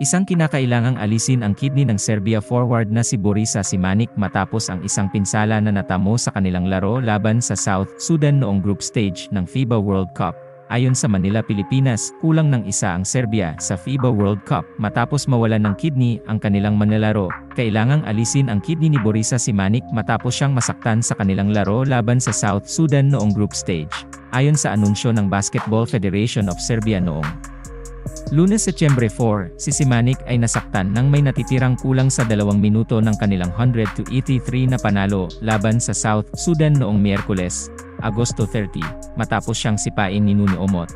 Isang kinakailangang alisin ang kidney ng Serbia forward na si Borisa Simic matapos ang isang pinsala na natamo sa kanilang laro laban sa South Sudan noong group stage ng FIBA World Cup. Ayon sa Manila, Pilipinas, kulang ng isa ang Serbia sa FIBA World Cup matapos mawalan ng kidney ang kanilang manlalaro. Kailangang alisin ang kidney ni Borisa Simic matapos siyang masaktan sa kanilang laro laban sa South Sudan noong group stage. Ayon sa anunsyo ng Basketball Federation of Serbia noong Lunes Setyembre 4, si Simic ay nasaktan nang may natitirang kulang sa dalawang minuto ng kanilang 100 to 83 na panalo laban sa South Sudan noong Miyerkules, Agosto 30, matapos siyang sipain ni Nuno Omot.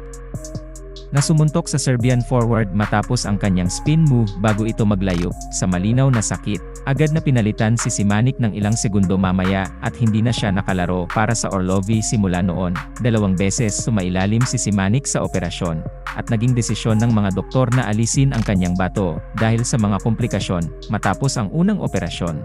Nasumuntok sa Serbian forward matapos ang kanyang spin move bago ito maglayop sa malinaw na sakit. Agad na pinalitan si Simic ng ilang segundo mamaya at hindi na siya nakalaro para sa Orlovi simula noon. Dalawang beses sumailalim si Simic sa operasyon at naging desisyon ng mga doktor na alisin ang kanyang bato dahil sa mga komplikasyon matapos ang unang operasyon.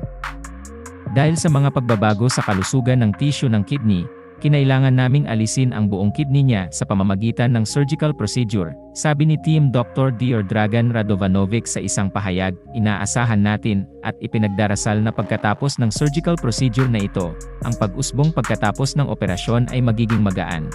Dahil sa mga pagbabago sa kalusugan ng tissue ng kidney, kinailangan naming alisin ang buong kidney niya sa pamamagitan ng surgical procedure, sabi ni Team Dr. Dr. Dragan Radovanovic sa isang pahayag, inaasahan natin, at ipinagdarasal na pagkatapos ng surgical procedure na ito, ang pag-usbong pagkatapos ng operasyon ay magiging magaan.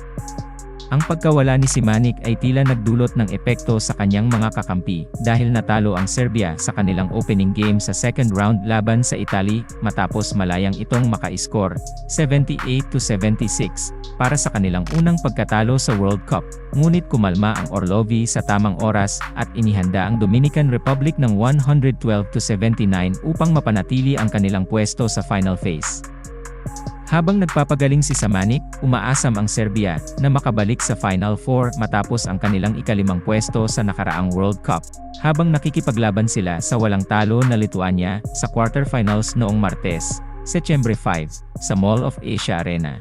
Ang pagkawala ni Simic ay tila nagdulot ng epekto sa kanyang mga kakampi dahil natalo ang Serbia sa kanilang opening game sa second round laban sa Italy matapos malayang itong maka-score 78-76 para sa kanilang unang pagkatalo sa World Cup. Ngunit kumalma ang Orlovi sa tamang oras at inihanda ang Dominican Republic ng 112-79 upang mapanatili ang kanilang pwesto sa final phase. Habang nagpapagaling si Samanik, umaasam ang Serbia na makabalik sa Final Four matapos ang kanilang ikalimang pwesto sa nakaraang World Cup, habang nakikipaglaban sila sa walang talo na Lithuania sa quarterfinals noong Martes, Setyembre 5, sa Mall of Asia Arena.